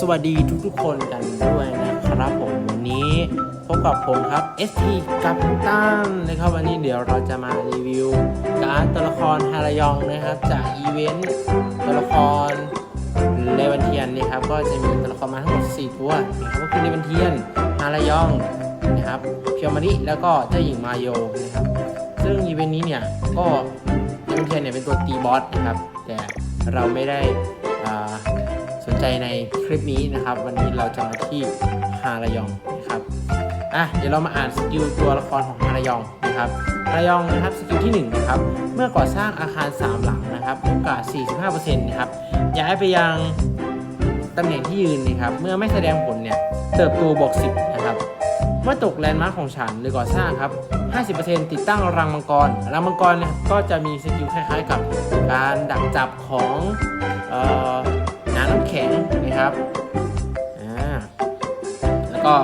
สวัสดีทุกๆคนกันด้วยนะครับผมวันนี้พบกับผมครับ ST กัปตันนะครับวันนี้เดี๋ยวเราจะมารีวิว การ์ดตัวละครฮารายองนะครับ จากอีเวนต์ตัวละครเลวันเทียนนะครับก็จะมีตัวละครมาทั้งหมด 4 ตัวนะครับก็คือเลวันเทียนฮารายองนะครับเพียวมาริแล้วก็เจ้าหญิงมาโยนะครับซึ่งอีเวนต์นี้เนี่ยก็เลวันเทียนเนี่ยเป็นตัวตีบอสนะครับแต่เราไม่ได้อ่า ใจในคลิปนี้นะครับ วันนี้เราจะมาที่ฮารายองนะครับอะเดี๋ยวเรามาอ่านสกิลตัวละครของฮารายองนะครับฮารายองนะครับสกิลที่1นะครับเมื่อก่อสร้างอาคาร 3 หลังนะครับโอกาส 45%นะครับย้ายไปยังตำแหน่งที่ยืนนะครับเมื่อไม่แสดงผลเนี่ยเติบโตบวก10นะครับเมื่อตกแลนด์มาร์คของฉันหรือก่อสร้างครับ50%ติดตั้งรังมังกร รังมังกรเนี่ยก็จะมีสกิลคล้ายๆกับการดักจับของเอ่อ น้ำแข็งนะครับอ่าแล้วก็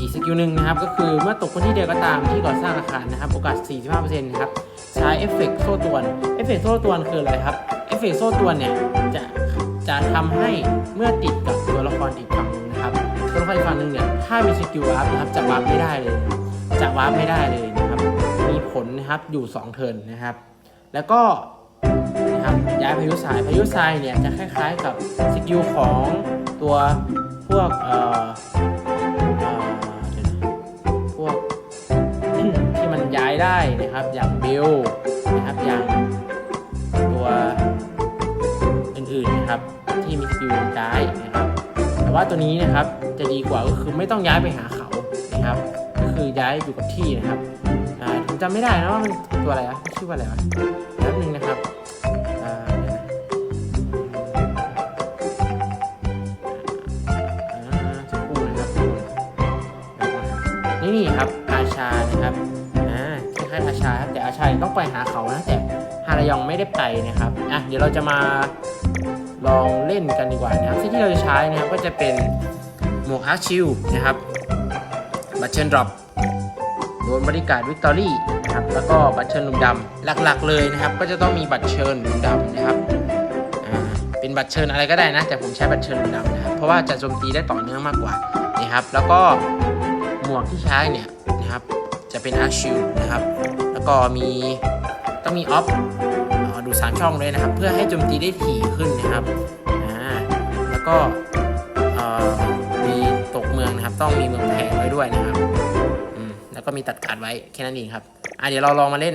อีกสกิลหนึ่งนะครับ ก็คือเมื่อตกพื้นที่เดียวก็ตามที่ก่อสร้างอาคารนะครับ โอกาส 45%นะครับใช้เอฟเฟกโซ่ตวนเอฟเฟกโซ่ตวนคืออะไรครับเอฟเฟกโซ่ตวนเนี่ยจะจะทำให้เมื่อติดกับตัวละครอีกฝั่งนะครับตัวละครอีกฝั่งหนึ่งเนี่ยถ้ามีสกิลวาร์ปนะครับจะวาร์ปไม่ได้เลย จะวาร์ปไม่ได้เลยนะครับมีผลนะครับอยู่ 2 เทิร์นนะครับ แล้วก็ นะครับย้ายพายุทรายพายุทรายเนี่ยจะคล้ายๆกับสกิลของตัวพวกเอ่อพวกที่มันย้ายได้นะครับอย่างเบลนะครับอย่างตัวอื่นๆนะครับที่มีสกิลย้ายนะครับแต่ว่าตัวนี้นะครับจะดีกว่าก็คือไม่ต้องย้ายไปหาเขานะครับก็คือย้ายอยู่กับที่นะครับผมจำไม่ได้นะว่ามันตัวอะไรอะชื่อว่าอะไรวะแป๊บนึงนะครับ นี่ครับอาชานะครับอ่าคล้ายอาชาครับแต่อาชายังต้องไปหาเขานะแต่ฮารายองไม่ได้ไปนะครับอะเดี๋ยวเราจะมาลองเล่นกันดีกว่านะครับสิ่งที่เราจะใช้นะครับก็จะเป็นหมวกอาร์ชิลนะครับบัตเชนดรอปโดนบริการวิกตอรี่นะครับแล้วก็บัตรเชิญลุงดำหลักๆเลยนะครับ ก็จะต้องมีบัตรเชิญลุงดำนะครับเป็นบัตรเชิญอะไรก็ได้นะ แต่ผมใช้บัตรเชิญลุงดำนะครับเพราะว่าจะโจมตีได้ต่อเนื่องมากกว่านะครับแล้วก็ หมวกที่ใช้เนี่ยนะครับจะเป็นอาร์ชิลนะครับ แล้วก็มีต้องมีออฟดูสามช่องเลยนะครับ เพื่อให้โจมตีได้ถี่ขึ้นนะครับแล้วก็มีตกเมืองนะครับ ต้องมีเมืองแพงไว้ด้วยนะครับแล้วก็มีตัดการดไว้แค่นั้นเองครับอะเดี๋ยวเราลองมาเล่น